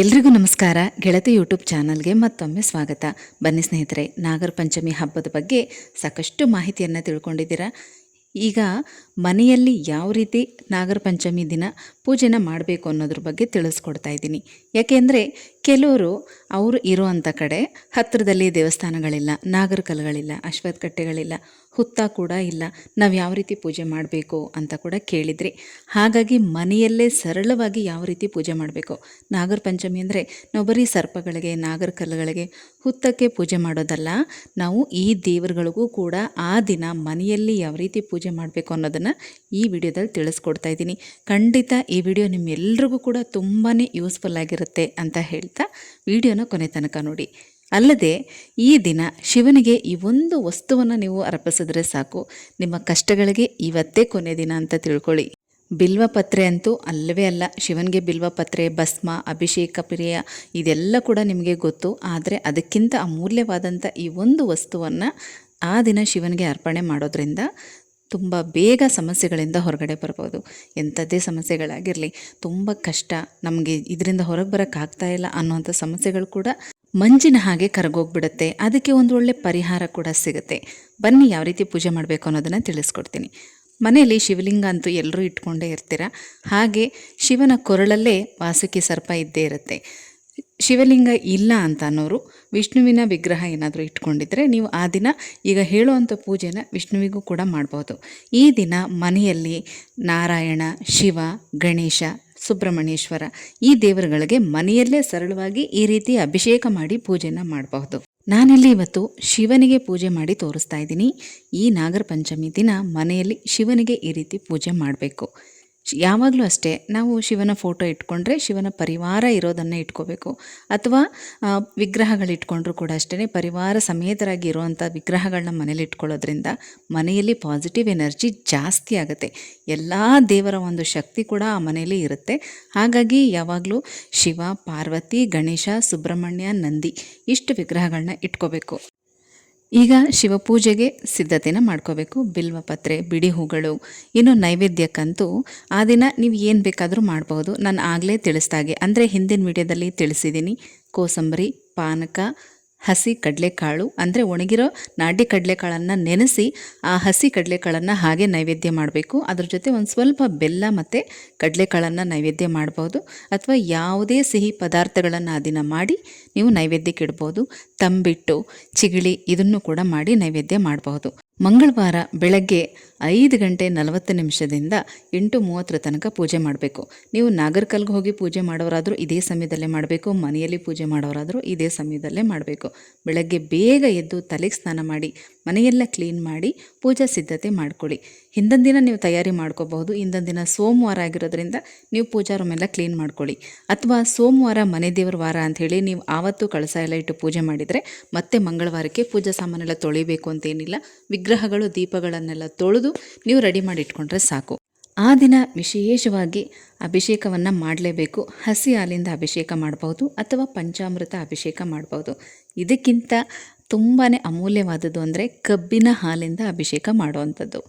ಎಲ್ರಿಗೂ ನಮಸ್ಕಾರ. ಗೆಳತಿ ಯೂಟ್ಯೂಬ್ ಚಾನಲ್ಗೆ ಮತ್ತೊಮ್ಮೆ ಸ್ವಾಗತ. ಬನ್ನಿ ಸ್ನೇಹಿತರೆ, ನಾಗರ ಪಂಚಮಿ ಹಬ್ಬದ ಬಗ್ಗೆ ಸಾಕಷ್ಟು ಮಾಹಿತಿಯನ್ನು ತಿಳ್ಕೊಂಡಿದ್ದೀರಾ? ಈಗ ಮನೆಯಲ್ಲಿ ಯಾವ ರೀತಿ ನಾಗರ ಪಂಚಮಿ ದಿನ ಪೂಜೆನ ಮಾಡಬೇಕು ಅನ್ನೋದ್ರ ಬಗ್ಗೆ ತಿಳಿಸ್ಕೊಡ್ತಾ ಇದ್ದೀನಿ. ಯಾಕೆಂದರೆ ಕೆಲವರು ಅವರು ಇರುವಂಥ ಕಡೆ ಹತ್ತಿರದಲ್ಲಿ ದೇವಸ್ಥಾನಗಳಿಲ್ಲ ನಾಗರಕಲ್ಗಳಿಲ್ಲ ಅಶ್ವತ್ಕಟ್ಟೆಗಳಿಲ್ಲ ಅಶ್ವತ್ಥ ಕಟ್ಟೆಗಳಿಲ್ಲ ಹುತ್ತ ಕೂಡ ಇಲ್ಲ. ನಾವು ಯಾವ ರೀತಿ ಪೂಜೆ ಮಾಡಬೇಕು ಅಂತ ಕೂಡ ಕೇಳಿದ್ರಿ. ಹಾಗಾಗಿ ಮನೆಯಲ್ಲೇ ಸರಳವಾಗಿ ಯಾವ ರೀತಿ ಪೂಜೆ ಮಾಡಬೇಕು? ನಾಗರ ಪಂಚಮಿ ಅಂದರೆ ನಾವು ಬರೀ ಸರ್ಪಗಳಿಗೆ ನಾಗರಕಲ್ಗಳಿಗೆ ಹುತ್ತಕ್ಕೆ ಪೂಜೆ ಮಾಡೋದಲ್ಲ, ನಾವು ಈ ದೇವರುಗಳಿಗೂ ಕೂಡ ಆ ದಿನ ಮನೆಯಲ್ಲಿ ಯಾವ ರೀತಿ ಪೂಜೆ ಮಾಡಬೇಕು ಅನ್ನೋದನ್ನು ಈ ವಿಡಿಯೋದಲ್ಲಿ ತಿಳಿಸ್ಕೊಡ್ತಾ ಇದ್ದೀನಿ. ಖಂಡಿತ ಈ ವಿಡಿಯೋ ನಿಮ್ಮೆಲ್ರಿಗೂ ಕೂಡ ತುಂಬಾ ಯೂಸ್ಫುಲ್ ಆಗಿರುತ್ತೆ ಅಂತ ಹೇಳ್ತಾ ವಿಡಿಯೋನ ಕೊನೆ ತನಕ ನೋಡಿ. ಅಲ್ಲದೆ ಈ ದಿನ ಶಿವನಿಗೆ ಈ ಒಂದು ವಸ್ತುವನ್ನು ನೀವು ಅರ್ಪಿಸಿದ್ರೆ ಸಾಕು. ನಿಮ್ಮ ಕಷ್ಟಗಳಿಗೆ ಇವತ್ತೇ ಕೊನೆ ದಿನ ಅಂತ ತಿಳ್ಕೊಳ್ಳಿ. ಬಿಲ್ವಪತ್ರೆ ಅಂತೂ ಅಲ್ಲವೇ ಅಲ್ಲ. ಶಿವನಿಗೆ ಬಿಲ್ವಪತ್ರೆ ಭಸ್ಮ, ಅಭಿಷೇಕ ಪ್ರಿಯ ಇದೆಲ್ಲ ಕೂಡ ನಿಮಗೆ ಗೊತ್ತು. ಆದರೆ ಅದಕ್ಕಿಂತ ಅಮೂಲ್ಯವಾದಂಥ ಈ ಒಂದು ವಸ್ತುವನ್ನು ಆ ದಿನ ಶಿವನಿಗೆ ಅರ್ಪಣೆ ಮಾಡೋದ್ರಿಂದ ತುಂಬ ಬೇಗ ಸಮಸ್ಯೆಗಳಿಂದ ಹೊರಗಡೆ ಬರ್ಬೋದು. ಎಂಥದ್ದೇ ಸಮಸ್ಯೆಗಳಾಗಿರಲಿ, ತುಂಬ ಕಷ್ಟ ನಮಗೆ ಇದರಿಂದ ಹೊರಗೆ ಬರೋಕ್ಕಾಗ್ತಾ ಇಲ್ಲ ಅನ್ನೋಂಥ ಸಮಸ್ಯೆಗಳು ಕೂಡ ಮಂಜಿನ ಹಾಗೆ ಕರಗೋಗ್ಬಿಡುತ್ತೆ. ಅದಕ್ಕೆ ಒಂದು ಒಳ್ಳೆ ಪರಿಹಾರ ಕೂಡ ಸಿಗುತ್ತೆ. ಬನ್ನಿ ಯಾವ ರೀತಿ ಪೂಜೆ ಮಾಡಬೇಕು ಅನ್ನೋದನ್ನು ತಿಳಿಸ್ಕೊಡ್ತೀನಿ. ಮನೆಯಲ್ಲಿ ಶಿವಲಿಂಗ ಅಂತೂ ಎಲ್ಲರೂ ಇಟ್ಕೊಂಡೇ ಇರ್ತೀರ? ಹಾಗೆ ಶಿವನ ಕೊರಳಲ್ಲೇ ವಾಸುಕಿ ಸರ್ಪ ಇದ್ದೇ ಇರುತ್ತೆ. ಶಿವಲಿಂಗ ಇಲ್ಲ ಅಂತ ಅನ್ನೋರು ವಿಷ್ಣುವಿನ ವಿಗ್ರಹ ಏನಾದರೂ ಇಟ್ಕೊಂಡಿದ್ರೆ ನೀವು ಆ ದಿನ ಈಗ ಹೇಳುವಂಥ ಪೂಜೆನ ವಿಷ್ಣುವಿಗೂ ಕೂಡ ಮಾಡ್ಬೋದು. ಈ ದಿನ ಮನೆಯಲ್ಲಿ ನಾರಾಯಣ, ಶಿವ, ಗಣೇಶ, ಸುಬ್ರಹ್ಮಣ್ಯೇಶ್ವರ ಈ ದೇವರುಗಳಿಗೆ ಮನೆಯಲ್ಲೇ ಸರಳವಾಗಿ ಈ ರೀತಿ ಅಭಿಷೇಕ ಮಾಡಿ ಪೂಜೆನ ಮಾಡಬಹುದು. ನಾನಿಲ್ಲಿ ಇವತ್ತು ಶಿವನಿಗೆ ಪೂಜೆ ಮಾಡಿ ತೋರಿಸ್ತಾ ಇದ್ದೀನಿ. ಈ ನಾಗರ ಪಂಚಮಿ ದಿನ ಮನೆಯಲ್ಲಿ ಶಿವನಿಗೆ ಈ ರೀತಿ ಪೂಜೆ ಮಾಡಬೇಕು. ಯಾವಾಗಲೂ ಅಷ್ಟೇ, ನಾವು ಶಿವನ ಫೋಟೋ ಇಟ್ಕೊಂಡ್ರೆ ಶಿವನ ಪರಿವಾರ ಇರೋದನ್ನು ಇಟ್ಕೋಬೇಕು. ಅಥವಾ ವಿಗ್ರಹಗಳು ಇಟ್ಕೊಂಡ್ರೂ ಕೂಡ ಅಷ್ಟೇ ಪರಿವಾರ ಸಮೇತರಾಗಿ ಇರುವಂಥ ವಿಗ್ರಹಗಳನ್ನ ಮನೇಲಿ ಇಟ್ಕೊಳ್ಳೋದ್ರಿಂದ ಮನೆಯಲ್ಲಿ ಪಾಸಿಟಿವ್ ಎನರ್ಜಿ ಜಾಸ್ತಿ ಆಗುತ್ತೆ. ಎಲ್ಲ ದೇವರ ಒಂದು ಶಕ್ತಿ ಕೂಡ ಆ ಮನೆಯಲ್ಲಿ ಇರುತ್ತೆ. ಹಾಗಾಗಿ ಯಾವಾಗಲೂ ಶಿವ, ಪಾರ್ವತಿ, ಗಣೇಶ, ಸುಬ್ರಹ್ಮಣ್ಯ, ನಂದಿ ಇಷ್ಟು ವಿಗ್ರಹಗಳನ್ನ ಇಟ್ಕೋಬೇಕು. ಈಗ ಶಿವಪೂಜೆಗೆ ಸಿದ್ಧತೆನ ಮಾಡ್ಕೋಬೇಕು. ಬಿಲ್ವಪತ್ರೆ ಬಿಡಿ ಹೂಗಳು, ಇನ್ನು ನೈವೇದ್ಯಕ್ಕಂತೂ ಆ ದಿನ ನೀವು ಏನು ಬೇಕಾದರೂ ಮಾಡ್ಬೋದು ನಾನು ಆಗಲೇ ತಿಳಿಸ್ದಾಗೆ. ಅಂದರೆ ಹಿಂದಿನ ವಿಡಿಯೋದಲ್ಲಿ ತಿಳಿಸಿದ್ದೀನಿ ಕೋಸಂಬರಿ, ಪಾನಕ ಹಸಿ ಕಡಲೆಕಾಳು ಅಂದರೆ ಒಣಗಿರೋ ನಾಟಿ ಕಡಲೆಕಾಳನ್ನು ನೆನೆಸಿ ಆ ಹಸಿ ಕಡಲೆಕಾಳನ್ನು ಹಾಗೆ ನೈವೇದ್ಯ ಮಾಡಬೇಕು. ಅದ್ರ ಜೊತೆ ಒಂದು ಸ್ವಲ್ಪ ಬೆಲ್ಲ ಮತ್ತು ಕಡಲೆಕಾಳನ್ನು ನೈವೇದ್ಯ ಮಾಡ್ಬೋದು. ಅಥವಾ ಯಾವುದೇ ಸಿಹಿ ಪದಾರ್ಥಗಳನ್ನು ಆ ದಿನ ಮಾಡಿ ನೀವು ನೈವೇದ್ಯಕ್ಕೆ ಇಡ್ಬೋದು. ತಂಬಿಟ್ಟು, ಚಿಗಳಿ ಇದನ್ನು ಕೂಡ ಮಾಡಿ ನೈವೇದ್ಯ ಮಾಡಬಹುದು ಮಂಗಳವಾರ ಬೆಳಗ್ಗೆ ಐದು ಗಂಟೆ ನಲವತ್ತು ನಿಮಿಷದಿಂದ ಎಂಟು ಮೂವತ್ತರ ತನಕ ಪೂಜೆ ಮಾಡಬೇಕು. ನೀವು ನಾಗರ್ಕಲ್ಗೆ ಹೋಗಿ ಪೂಜೆ ಮಾಡೋರಾದರೂ ಇದೇ ಸಮಯದಲ್ಲೇ ಮಾಡಬೇಕು. ಮನೆಯಲ್ಲಿ ಪೂಜೆ ಮಾಡೋರಾದರೂ ಇದೇ ಸಮಯದಲ್ಲೇ ಮಾಡಬೇಕು. ಬೆಳಗ್ಗೆ ಬೇಗ ಎದ್ದು ತಲೆಗೆ ಸ್ನಾನ ಮಾಡಿ, ಮನೆಯೆಲ್ಲ ಕ್ಲೀನ್ ಮಾಡಿ ಪೂಜಾ ಸಿದ್ಧತೆ ಮಾಡ್ಕೊಳ್ಳಿ. ಹಿಂದಿನ ದಿನ ನೀವು ತಯಾರಿ ಮಾಡ್ಕೋಬಹುದು. ಹಿಂದಿನ ದಿನ ಸೋಮವಾರ ಆಗಿರೋದ್ರಿಂದ ನೀವು ಪೂಜಾ ರೂಮ್ ಎಲ್ಲ ಕ್ಲೀನ್ ಮಾಡ್ಕೊಳ್ಳಿ. ಅಥವಾ ಸೋಮವಾರ ಮನೆ ದೇವರ ವಾರ ಅಂಥೇಳಿ ನೀವು ಆವತ್ತು ಕಳಸ ಎಲ್ಲ ಇಟ್ಟು ಪೂಜೆ ಮಾಡಿದರೆ ಮತ್ತೆ ಮಂಗಳವಾರಕ್ಕೆ ಪೂಜಾ ಸಾಮಾನೆಲ್ಲ ತೊಳಿಬೇಕು ಅಂತೇನಿಲ್ಲ ವಿಗ್ರಹಗಳು, ದೀಪಗಳನ್ನೆಲ್ಲ ತೊಳೆದು ನೀವು ರೆಡಿ ಮಾಡಿ ಇಟ್ಕೊಂಡ್ರೆ ಸಾಕು. ಆ ದಿನ ವಿಶೇಷವಾಗಿ ಅಭಿಷೇಕವನ್ನು ಮಾಡಲೇಬೇಕು. ಹಸಿ ಹಾಲಿಂದ ಅಭಿಷೇಕ ಮಾಡ್ಬೋದು ಅಥವಾ ಪಂಚಾಮೃತ ಅಭಿಷೇಕ ಮಾಡಬಹುದು. ಇದಕ್ಕಿಂತ ತುಂಬಾ ಅಮೂಲ್ಯವಾದದ್ದು ಅಂದರೆ ಕಬ್ಬಿನ ಹಾಲಿಂದ ಅಭಿಷೇಕ ಮಾಡುವಂಥದ್ದು.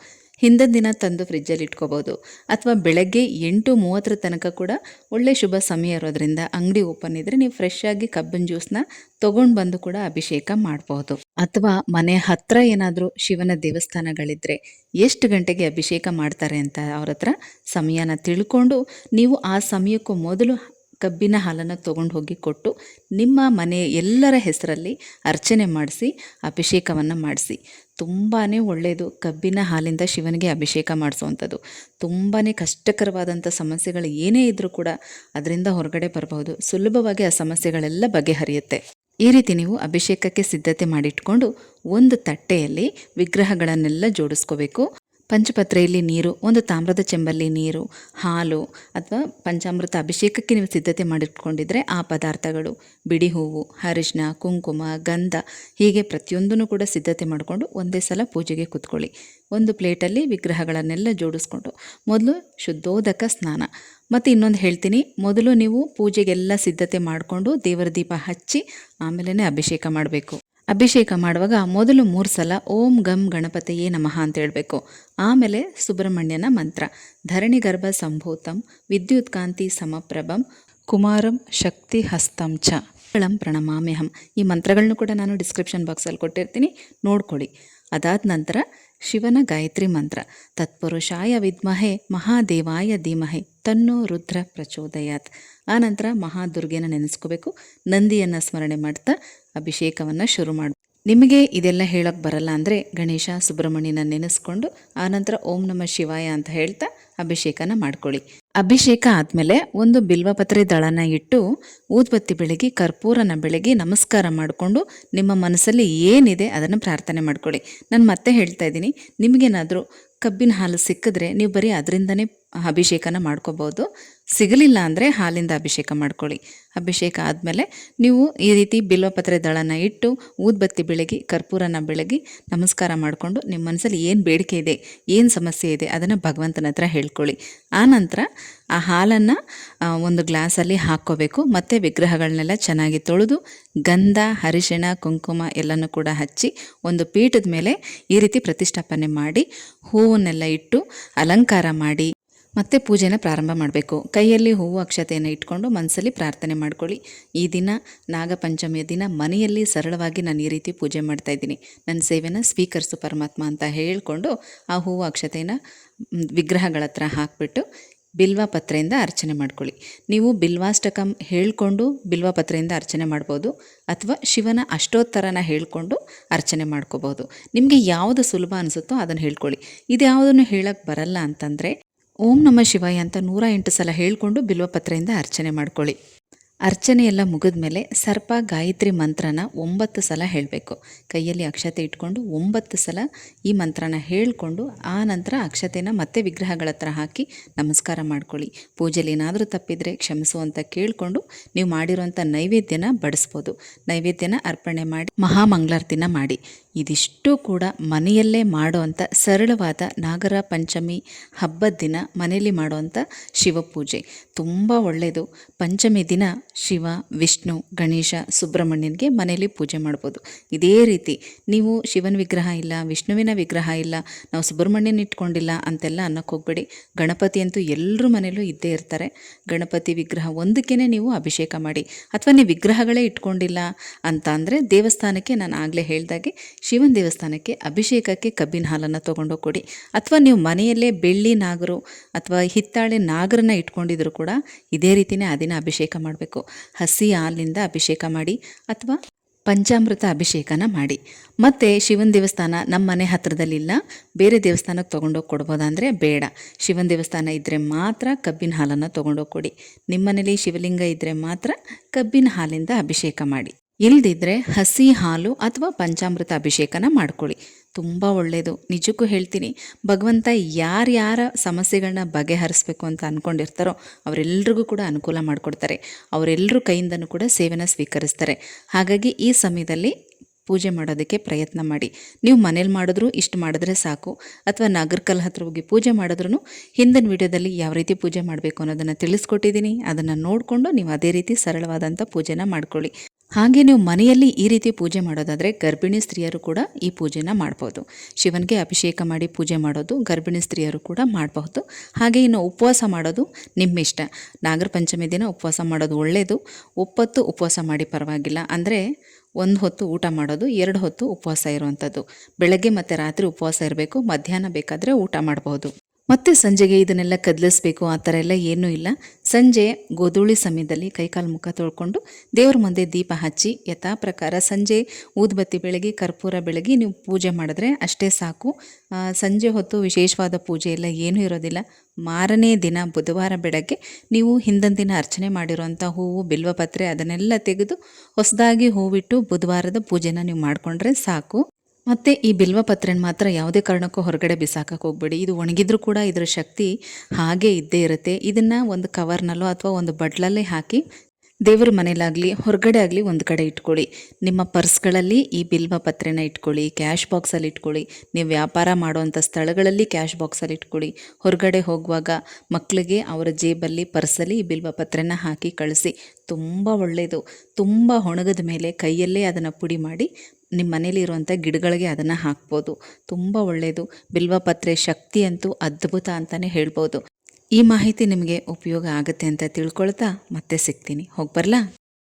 ಹಿಂದಿನ ದಿನ ತಂದು ಫ್ರಿಜ್ಜಲ್ಲಿ ಇಟ್ಕೋಬೋದು. ಅಥವಾ ಬೆಳಗ್ಗೆ ಎಂಟು ಮೂವತ್ತರ ತನಕ ಕೂಡ ಒಳ್ಳೆ ಶುಭ ಸಮಯ ಇರೋದ್ರಿಂದ ಅಂಗಡಿ ಓಪನ್ ಇದ್ದರೆ ನೀವು ಫ್ರೆಶ್ ಆಗಿ ಕಬ್ಬಿನ ಜ್ಯೂಸ್ನ ತೊಗೊಂಡು ಬಂದು ಕೂಡ ಅಭಿಷೇಕ ಮಾಡಬಹುದು ಅಥವಾ ಮನೆ ಹತ್ರ ಏನಾದರೂ ಶಿವನ ದೇವಸ್ಥಾನಗಳಿದ್ದರೆ ಎಷ್ಟು ಗಂಟೆಗೆ ಅಭಿಷೇಕ ಮಾಡ್ತಾರೆ ಅಂತ ಅವ್ರ ಹತ್ರ ಸಮಯನ ತಿಳ್ಕೊಂಡು ನೀವು ಆ ಸಮಯಕ್ಕೂ ಮೊದಲು ಕಬ್ಬಿನ ಹಾಲನ್ನು ತೊಗೊಂಡು ಹೋಗಿ ಕೊಟ್ಟು ನಿಮ್ಮ ಮನೆ ಎಲ್ಲರ ಹೆಸರಲ್ಲಿ ಅರ್ಚನೆ ಮಾಡಿಸಿ, ಅಭಿಷೇಕವನ್ನು ಮಾಡಿಸಿ. ತುಂಬಾ ಒಳ್ಳೆಯದು ಕಬ್ಬಿನ ಹಾಲಿಂದ ಶಿವನಿಗೆ ಅಭಿಷೇಕ ಮಾಡಿಸುವಂಥದ್ದು ತುಂಬಾ ಕಷ್ಟಕರವಾದಂಥ ಸಮಸ್ಯೆಗಳು ಏನೇ ಇದ್ದರೂ ಕೂಡ ಅದರಿಂದ ಹೊರಗಡೆ ಬರಬಹುದು. ಸುಲಭವಾಗಿ ಆ ಸಮಸ್ಯೆಗಳೆಲ್ಲ ಬಗೆಹರಿಯುತ್ತೆ. ಈ ರೀತಿ ನೀವು ಅಭಿಷೇಕಕ್ಕೆ ಸಿದ್ಧತೆ ಮಾಡಿಟ್ಕೊಂಡು ಒಂದು ತಟ್ಟೆಯಲ್ಲಿ ವಿಗ್ರಹಗಳನ್ನೆಲ್ಲ ಜೋಡಿಸ್ಕೋಬೇಕು. ಪಂಚಪತ್ರೆಯಲ್ಲಿ ನೀರು, ಒಂದು ತಾಮ್ರದ ಚೆಂಬಲ್ಲಿ ನೀರು, ಹಾಲು ಅಥವಾ ಪಂಚಾಮೃತ ಅಭಿಷೇಕಕ್ಕೆ ನೀವು ಸಿದ್ಧತೆ ಮಾಡಿಟ್ಕೊಂಡಿದ್ರೆ ಆ ಪದಾರ್ಥಗಳು ಬಿಡಿ ಹೂವು ಅರಿಶಿನ ಕುಂಕುಮ, ಗಂಧ ಹೀಗೆ ಪ್ರತಿಯೊಂದನ್ನು ಕೂಡ ಸಿದ್ಧತೆ ಮಾಡಿಕೊಂಡು ಒಂದೇ ಸಲ ಪೂಜೆಗೆ ಕೂತ್ಕೊಳ್ಳಿ. ಒಂದು ಪ್ಲೇಟಲ್ಲಿ ವಿಗ್ರಹಗಳನ್ನೆಲ್ಲ ಜೋಡಿಸ್ಕೊಂಡು ಮೊದಲು ಶುದ್ಧೋದಕ ಸ್ನಾನ. ಮತ್ತು ಇನ್ನೊಂದು ಹೇಳ್ತೀನಿ, ಮೊದಲು ನೀವು ಪೂಜೆಗೆಲ್ಲ ಸಿದ್ಧತೆ ಮಾಡಿಕೊಂಡು ದೇವರ ದೀಪ ಹಚ್ಚಿ ಆಮೇಲೆ ಅಭಿಷೇಕ ಮಾಡಬೇಕು. ಅಭಿಷೇಕ ಮಾಡುವಾಗ ಮೊದಲು ಮೂರು ಸಲ ಓಂ ಗಂ ಗಣಪತಿಯೇ ನಮಃ ಅಂತ ಹೇಳಬೇಕು. ಆಮೇಲೆ ಸುಬ್ರಹ್ಮಣ್ಯನ ಮಂತ್ರ. ಧರಣಿ ಗರ್ಭ ಸಂಭೂತಂ, ವಿದ್ಯುತ್ ಕಾಂತಿ ಸಮಪ್ರಭಂ, ಕುಮಾರಂ ಶಕ್ತಿ ಹಸ್ತಂ ಚ. ಪ್ರಣಮಾಮ್ಯಹಂ. ಈ ಮಂತ್ರಗಳನ್ನು ಕೂಡ ನಾನು ಡಿಸ್ಕ್ರಿಪ್ಷನ್ ಬಾಕ್ಸಲ್ಲಿ ಕೊಟ್ಟಿರ್ತೀನಿ. ನೋಡ್ಕೊಳ್ಳಿ. ಅದಾದ ನಂತರ ಶಿವನ ಗಾಯತ್ರಿ ಮಂತ್ರ. ತತ್ಪುರುಷಾಯ ವಿದ್ಮಹೆ, ಮಹಾದೇವಾಯ ಧೀಮಹೆ, ತನ್ನೋ ರುದ್ರ ಪ್ರಚೋದಯಾತ್. ಆನಂತರ ನಂತರ ಮಹಾದುರ್ಗೆನ ನೆನೆಸ್ಕೋಬೇಕು. ನಂದಿಯನ್ನು ಸ್ಮರಣೆ ಮಾಡ್ತಾ ಅಭಿಷೇಕವನ್ನು ಶುರು ಮಾಡಿ. ನಿಮಗೆ ಇದೆಲ್ಲ ಹೇಳೋಕ್ಕೆ ಬರಲ್ಲ ಅಂದರೆ ಗಣೇಶ, ಸುಬ್ರಹ್ಮಣ್ಯನ ನೆನೆಸ್ಕೊಂಡು ಆನಂತರ ಓಂ ನಮ ಶಿವಾಯ ಅಂತ ಹೇಳ್ತಾ ಅಭಿಷೇಕನ ಮಾಡ್ಕೊಳ್ಳಿ. ಅಭಿಷೇಕ ಆದಮೇಲೆ ಒಂದು ಬಿಲ್ವಪತ್ರೆ ದಳನ ಇಟ್ಟು ಊದ್ಬತ್ತಿ ಬೆಳಗಿ, ಕರ್ಪೂರನ ಬೆಳಗಿ ನಮಸ್ಕಾರ ಮಾಡಿಕೊಂಡು ನಿಮ್ಮ ಮನಸ್ಸಲ್ಲಿ ಏನಿದೆ ಅದನ್ನು ಪ್ರಾರ್ಥನೆ ಮಾಡ್ಕೊಳ್ಳಿ. ನಾನು ಮತ್ತೆ ಹೇಳ್ತಾ ಇದ್ದೀನಿ, ನಿಮಗೇನಾದರೂ ಕಬ್ಬಿನ ಹಾಲು ಸಿಕ್ಕಿದ್ರೆ ನೀವು ಬರೀ ಅದರಿಂದನೇ ಅಭಿಷೇಕನ ಮಾಡ್ಕೋಬೋದು. ಸಿಗಲಿಲ್ಲ ಅಂದರೆ ಹಾಲಿಂದ ಅಭಿಷೇಕ ಮಾಡ್ಕೊಳ್ಳಿ. ಅಭಿಷೇಕ ಆದಮೇಲೆ ನೀವು ಈ ರೀತಿ ಬಿಲ್ವಪತ್ರೆ ದಳನ ಇಟ್ಟು ಊದ್ಬತ್ತಿ ಬೆಳಗಿ, ಕರ್ಪೂರನ ಬೆಳಗಿ ನಮಸ್ಕಾರ ಮಾಡಿಕೊಂಡು ನಿಮ್ಮ ಮನಸ್ಸಲ್ಲಿ ಏನು ಬೇಡಿಕೆ ಇದೆ, ಏನು ಸಮಸ್ಯೆ ಇದೆ ಅದನ್ನು ಭಗವಂತನ ಹತ್ರ ಹೇಳ್ಕೊಳ್ಳಿ. ಆನಂತರ ಆ ಹಾಲನ್ನು ಒಂದು ಗ್ಲಾಸಲ್ಲಿ ಹಾಕ್ಕೋಬೇಕು. ಮತ್ತು ವಿಗ್ರಹಗಳನ್ನೆಲ್ಲ ಚೆನ್ನಾಗಿ ತೊಳೆದು, ಗಂಧ, ಅರಿಶಿಣ, ಕುಂಕುಮ ಎಲ್ಲನೂ ಕೂಡ ಹಚ್ಚಿ, ಒಂದು ಪೀಠದ ಮೇಲೆ ಈ ರೀತಿ ಪ್ರತಿಷ್ಠಾಪನೆ ಮಾಡಿ, ಹೂವನ್ನೆಲ್ಲ ಇಟ್ಟು ಅಲಂಕಾರ ಮಾಡಿ, ಮತ್ತೆ ಪೂಜೆನ ಪ್ರಾರಂಭ ಮಾಡಬೇಕು. ಕೈಯಲ್ಲಿ ಹೂವು ಅಕ್ಷತೆಯನ್ನು ಇಟ್ಕೊಂಡು ಮನಸ್ಸಲ್ಲಿ ಪ್ರಾರ್ಥನೆ ಮಾಡ್ಕೊಳ್ಳಿ. ಈ ದಿನ, ನಾಗಪಂಚಮಿಯ ದಿನ, ಮನೆಯಲ್ಲಿ ಸರಳವಾಗಿ ನಾನು ಈ ರೀತಿ ಪೂಜೆ ಮಾಡ್ತಾ ಇದ್ದೀನಿ. ನನ್ನ ಸೇವೆನ ಸ್ವೀಕರಿಸು ಪರಮಾತ್ಮ ಅಂತ ಹೇಳಿಕೊಂಡು ಆ ಹೂವು ಅಕ್ಷತೆಯನ್ನು ವಿಗ್ರಹಗಳ ಹತ್ರ ಹಾಕಿಬಿಟ್ಟು ಬಿಲ್ವ ಪತ್ರೆಯಿಂದ ಅರ್ಚನೆ ಮಾಡ್ಕೊಳ್ಳಿ. ನೀವು ಬಿಲ್ವಾಷ್ಟಕಂ ಹೇಳಿಕೊಂಡು ಬಿಲ್ವ ಪತ್ರೆಯಿಂದ ಅರ್ಚನೆ ಮಾಡ್ಬೋದು ಅಥವಾ ಶಿವನ ಅಷ್ಟೋತ್ತರನ ಹೇಳಿಕೊಂಡು ಅರ್ಚನೆ ಮಾಡ್ಕೋಬೋದು. ನಿಮಗೆ ಯಾವುದು ಸುಲಭ ಅನಿಸುತ್ತೋ ಅದನ್ನು ಹೇಳ್ಕೊಳ್ಳಿ. ಇದು ಯಾವುದನ್ನು ಹೇಳಕ್ಕೆ ಬರಲ್ಲ ಅಂತಂದರೆ ಓಂ ನಮ ಶಿವಾಯ ಅಂತ ನೂರ ಎಂಟು ಸಲ ಹೇಳಿಕೊಂಡು ಬಿಲ್ವಪತ್ರೆಯಿಂದ ಅರ್ಚನೆ ಮಾಡ್ಕೊಳ್ಳಿ. ಅರ್ಚನೆ ಎಲ್ಲ ಮುಗಿದ ಮೇಲೆ ಸರ್ಪ ಗಾಯತ್ರಿ ಮಂತ್ರನ ಒಂಬತ್ತು ಸಲ ಹೇಳಬೇಕು. ಕೈಯಲ್ಲಿ ಅಕ್ಷತೆ ಇಟ್ಕೊಂಡು ಒಂಬತ್ತು ಸಲ ಈ ಮಂತ್ರನ ಹೇಳಿಕೊಂಡು ಆ ನಂತರ ಅಕ್ಷತೆನ ಮತ್ತೆ ವಿಗ್ರಹಗಳ ಹತ್ರ ಹಾಕಿ ನಮಸ್ಕಾರ ಮಾಡ್ಕೊಳ್ಳಿ. ಪೂಜೆಲಿ ಏನಾದರೂ ತಪ್ಪಿದರೆ ಕ್ಷಮಿಸು ಅಂತ ಕೇಳಿಕೊಂಡು ನೀವು ಮಾಡಿರುವಂಥ ನೈವೇದ್ಯನ ಬಡಿಸ್ಬೋದು. ನೈವೇದ್ಯನ ಅರ್ಪಣೆ ಮಾಡಿ ಮಹಾಮಂಗಳಾರತಿನ ಮಾಡಿ. ಇದಿಷ್ಟು ಕೂಡ ಮನೆಯಲ್ಲೇ ಮಾಡುವಂಥ ಸರಳವಾದ ನಾಗರ ಪಂಚಮಿ ಹಬ್ಬದ ದಿನ ಮನೆಯಲ್ಲಿ ಮಾಡುವಂಥ ಶಿವಪೂಜೆ ತುಂಬ ಒಳ್ಳೆಯದು ಪಂಚಮಿ ದಿನ ಶಿವ, ವಿಷ್ಣು, ಗಣೇಶ, ಸುಬ್ರಹ್ಮಣ್ಯನಿಗೆ ಮನೆಯಲ್ಲಿ ಪೂಜೆ ಮಾಡ್ಬೋದು. ಇದೇ ರೀತಿ ನೀವು ಶಿವನ ವಿಗ್ರಹ ಇಲ್ಲ, ವಿಷ್ಣುವಿನ ವಿಗ್ರಹ ಇಲ್ಲ, ನಾವು ಸುಬ್ರಹ್ಮಣ್ಯನ ಇಟ್ಕೊಂಡಿಲ್ಲ ಅಂತೆಲ್ಲ ಅನ್ನಕ್ಕೆ ಹೋಗ್ಬೇಡಿ. ಗಣಪತಿ ಅಂತೂ ಎಲ್ಲರ ಮನೆಯಲ್ಲೂ ಇದ್ದೇ ಇರ್ತಾರೆ. ಗಣಪತಿ ವಿಗ್ರಹ ಒಂದಕ್ಕೇ ನೀವು ಅಭಿಷೇಕ ಮಾಡಿ. ಅಥವಾ ನೀವು ವಿಗ್ರಹಗಳೇ ಇಟ್ಕೊಂಡಿಲ್ಲ ಅಂತ ಅಂದರೆ ದೇವಸ್ಥಾನಕ್ಕೆ ನಾನು ಆಗಲೇ ಹೇಳ್ದಾಗೆ ಶಿವನ ದೇವಸ್ಥಾನಕ್ಕೆ ಅಭಿಷೇಕಕ್ಕೆ ಕಬ್ಬಿನ ಹಾಲನ್ನು ತೊಗೊಂಡೋಗಿ ಕೊಡಿ ಅಥವಾ ನೀವು ಮನೆಯಲ್ಲೇ ಬೆಳ್ಳಿ ನಾಗರು ಅಥವಾ ಹಿತ್ತಾಳೆ ನಾಗರನ್ನ ಇಟ್ಕೊಂಡಿದ್ರು ಕೂಡ ಇದೇ ರೀತಿಯೇ ಆ ದಿನ ಅಭಿಷೇಕ ಮಾಡಬೇಕು. ಹಸಿ ಹಾಲಿನಿಂದ ಅಭಿಷೇಕ ಮಾಡಿ ಅಥವಾ ಪಂಚಾಮೃತ ಅಭಿಷೇಕನ ಮಾಡಿ. ಮತ್ತು ಶಿವನ ದೇವಸ್ಥಾನ ನಮ್ಮ ಮನೆ ಹತ್ರದಲ್ಲಿಲ್ಲ ಬೇರೆ ದೇವಸ್ಥಾನಕ್ಕೆ ತೊಗೊಂಡೋಗಿ ಕೊಡ್ಬೋದಾ ಬೇಡ. ಶಿವನ ದೇವಸ್ಥಾನ ಇದ್ದರೆ ಮಾತ್ರ ಕಬ್ಬಿನ ಹಾಲನ್ನು ತೊಗೊಂಡೋಗಿ ಕೊಡಿ. ನಿಮ್ಮ ಮನೇಲಿ ಶಿವಲಿಂಗ ಇದ್ದರೆ ಮಾತ್ರ ಕಬ್ಬಿನ ಹಾಲಿಂದ ಅಭಿಷೇಕ ಮಾಡಿ. ಇಲ್ದಿದ್ರೆ ಹಸಿ ಹಾಲು ಅಥವಾ ಪಂಚಾಮೃತ ಅಭಿಷೇಕನ ಮಾಡ್ಕೊಳ್ಳಿ. ತುಂಬ ಒಳ್ಳೆಯದು ನಿಜಕ್ಕೂ ಹೇಳ್ತೀನಿ, ಭಗವಂತ ಯಾರ್ಯಾರ ಸಮಸ್ಯೆಗಳನ್ನ ಬಗೆಹರಿಸ್ಬೇಕು ಅಂತ ಅಂದ್ಕೊಂಡಿರ್ತಾರೋ ಅವರೆಲ್ರಿಗೂ ಕೂಡ ಅನುಕೂಲ ಮಾಡಿಕೊಡ್ತಾರೆ. ಅವರೆಲ್ಲರೂ ಕೈಯಿಂದನೂ ಕೂಡ ಸೇವೆನ ಸ್ವೀಕರಿಸ್ತಾರೆ. ಹಾಗಾಗಿ ಈ ಸಮಯದಲ್ಲಿ ಪೂಜೆ ಮಾಡೋದಕ್ಕೆ ಪ್ರಯತ್ನ ಮಾಡಿ. ನೀವು ಮನೇಲಿ ಮಾಡಿದ್ರು ಇಷ್ಟು ಮಾಡಿದ್ರೆ ಸಾಕು. ಅಥವಾ ನಾಗರ್ಕಲ್ ಹತ್ರ ಹೋಗಿ ಪೂಜೆ ಮಾಡಿದ್ರೂ ಹಿಂದಿನ ವಿಡಿಯೋದಲ್ಲಿ ಯಾವ ರೀತಿ ಪೂಜೆ ಮಾಡಬೇಕು ಅನ್ನೋದನ್ನು ತಿಳಿಸ್ಕೊಟ್ಟಿದ್ದೀನಿ. ಅದನ್ನು ನೋಡಿಕೊಂಡು ನೀವು ಅದೇ ರೀತಿ ಸರಳವಾದಂಥ ಪೂಜೆನ ಮಾಡ್ಕೊಳ್ಳಿ. ಹಾಗೆ ನೀವು ಮನೆಯಲ್ಲಿ ಈ ರೀತಿ ಪೂಜೆ ಮಾಡೋದಾದರೆ ಗರ್ಭಿಣಿ ಸ್ತ್ರೀಯರು ಕೂಡ ಈ ಪೂಜೆನ ಮಾಡ್ಬೋದು. ಶಿವನಿಗೆ ಅಭಿಷೇಕ ಮಾಡಿ ಪೂಜೆ ಮಾಡೋದು ಗರ್ಭಿಣಿ ಸ್ತ್ರೀಯರು ಕೂಡ ಮಾಡಬಹುದು. ಹಾಗೆ ಇನ್ನು ಉಪವಾಸ ಮಾಡೋದು ನಿಮ್ಮ ಇಷ್ಟ ನಾಗರ ಪಂಚಮಿ ದಿನ ಉಪವಾಸ ಮಾಡೋದು ಒಳ್ಳೆಯದು ಒಪ್ಪತ್ತು ಉಪವಾಸ ಮಾಡಿ ಪರವಾಗಿಲ್ಲ. ಅಂದರೆ ಒಂದು ಹೊತ್ತು ಊಟ ಮಾಡೋದು, ಎರಡು ಹೊತ್ತು ಉಪವಾಸ ಇರುವಂಥದ್ದು. ಬೆಳಗ್ಗೆ ಮತ್ತು ರಾತ್ರಿ ಉಪವಾಸ ಇರಬೇಕು, ಮಧ್ಯಾಹ್ನ ಬೇಕಾದರೆ ಊಟ ಮಾಡಬಹುದು. ಮತ್ತೆ ಸಂಜೆಗೆ ಇದನ್ನೆಲ್ಲ ಕದಲಿಸ್ಬೇಕು, ಆ ಥರ ಎಲ್ಲ ಏನೂ ಇಲ್ಲ. ಸಂಜೆ ಗೋಧೂಳಿ ಸಮಯದಲ್ಲಿ ಕೈಕಾಲು ಮುಖ ತೊಳ್ಕೊಂಡು ದೇವ್ರ ಮುಂದೆ ದೀಪ ಹಚ್ಚಿ ಯಥಾ ಪ್ರಕಾರ ಸಂಜೆ ಊದ್ಬತ್ತಿ ಬೆಳಗ್ಗೆ, ಕರ್ಪೂರ ಬೆಳಗ್ಗೆ ನೀವು ಪೂಜೆ ಮಾಡಿದ್ರೆ ಅಷ್ಟೇ ಸಾಕು. ಸಂಜೆ ಹೊತ್ತು ವಿಶೇಷವಾದ ಪೂಜೆ ಎಲ್ಲ ಏನೂ ಇರೋದಿಲ್ಲ. ಮಾರನೇ ದಿನ ಬುಧವಾರ ಬೆಳಗ್ಗೆ ನೀವು ಹಿಂದಿನ ದಿನ ಅರ್ಚನೆ ಮಾಡಿರೋಂಥ ಹೂವು ಬಿಲ್ವಪತ್ರೆ ಅದನ್ನೆಲ್ಲ ತೆಗೆದು ಹೊಸದಾಗಿ ಹೂವಿಟ್ಟು ಬುಧವಾರದ ಪೂಜೆನ ನೀವು ಮಾಡಿಕೊಂಡ್ರೆ ಸಾಕು. ಮತ್ತು ಈ ಬಿಲ್ವಪತ್ರೆನ ಮಾತ್ರ ಯಾವುದೇ ಕಾರಣಕ್ಕೂ ಹೊರಗಡೆ ಬಿಸಾಕಕ್ಕೆ ಹೋಗ್ಬೇಡಿ. ಇದು ಒಣಗಿದ್ರೂ ಕೂಡ ಇದರ ಶಕ್ತಿ ಹಾಗೆ ಇದ್ದೇ ಇರುತ್ತೆ. ಇದನ್ನು ಒಂದು ಕವರ್ನಲ್ಲೋ ಅಥವಾ ಒಂದು ಬಟ್ಲಲ್ಲೇ ಹಾಕಿ ದೇವರ ಮನೇಲಾಗಲಿ, ಹೊರಗಡೆ ಆಗಲಿ ಒಂದು ಕಡೆ ಇಟ್ಕೊಳ್ಳಿ. ನಿಮ್ಮ ಪರ್ಸ್ಗಳಲ್ಲಿ ಈ ಬಿಲ್ವ ಪತ್ರೆನ ಇಟ್ಕೊಳ್ಳಿ, ಕ್ಯಾಶ್ ಬಾಕ್ಸಲ್ಲಿ ಇಟ್ಕೊಳ್ಳಿ. ನೀವು ವ್ಯಾಪಾರ ಮಾಡುವಂಥ ಸ್ಥಳಗಳಲ್ಲಿ ಕ್ಯಾಶ್ ಬಾಕ್ಸಲ್ಲಿ ಇಟ್ಕೊಳ್ಳಿ. ಹೊರಗಡೆ ಹೋಗುವಾಗ ಮಕ್ಕಳಿಗೆ ಅವರ ಜೇಬಲ್ಲಿ ಪರ್ಸಲ್ಲಿ ಈ ಬಿಲ್ವ ಪತ್ರೆನ ಹಾಕಿ ಕಳಿಸಿ. ತುಂಬ ಒಳ್ಳೆಯದು ತುಂಬ ಒಣಗಿದ ಮೇಲೆ ಕೈಯಲ್ಲೇ ಅದನ್ನು ಪುಡಿ ಮಾಡಿ ನಿಮ್ಮ ಮನೇಲಿರುವಂಥ ಗಿಡಗಳಿಗೆ ಅದನ್ನು ಹಾಕ್ಬೋದು. ತುಂಬ ಒಳ್ಳೆಯದು ಬಿಲ್ವಪತ್ರೆ ಶಕ್ತಿ ಅಂತೂ ಅದ್ಭುತ ಅಂತಲೇ ಹೇಳ್ಬೋದು. ಈ ಮಾಹಿತಿ ನಿಮಗೆ ಉಪಯೋಗ ಆಗುತ್ತೆ ಅಂತ ತಿಳ್ಕೊಳ್ತಾ ಮತ್ತೆ ಸಿಗ್ತೀನಿ. ಹೋಗಿ ಬರಲಾ?